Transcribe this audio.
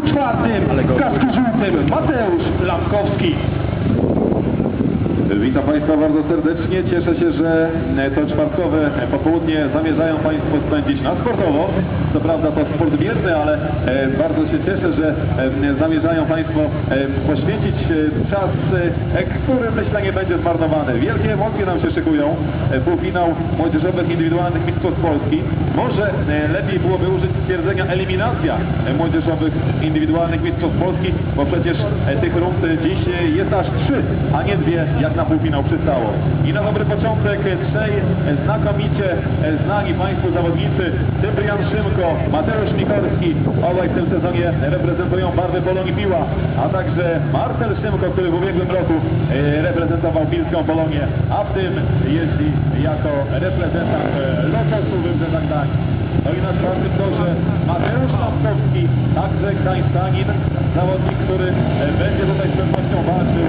czwartym, w kasku żółtym Mateusz Lampkowski. Państwa bardzo serdecznie. Cieszę się, że e, to czwartkowe popołudnie zamierzają Państwo spędzić na sportowo. Co prawda to sport bierny, ale e, bardzo się cieszę, że e, zamierzają Państwo e, poświęcić e, czas, e, który myślę nie będzie zmarnowany. Wielkie emocje nam się szykują. E, Półfinał młodzieżowych indywidualnych mistrzostw Polski. Może e, lepiej byłoby użyć stwierdzenia eliminacja e, młodzieżowych indywidualnych mistrzostw Polski, bo przecież e, tych rund e, dziś e, jest aż trzy, a nie dwie, jak na półfinał przystało. I na dobry początek e, trzej e, znakomicie e, znani Państwu zawodnicy, Cyprian Szymko, Mateusz Mikolski, obaj w tym sezonie reprezentują barwy Polonii Piła, a także Marcel Szymko, który w ubiegłym roku reprezentował pilską Polonię, a w tym jeździ jako reprezentant Lotosu Wybrzeża Gdańsk. No i na czwartym torze Mateusz Lampkowski, także gdańskanin, zawodnik, który będzie tutaj z pewnością walczył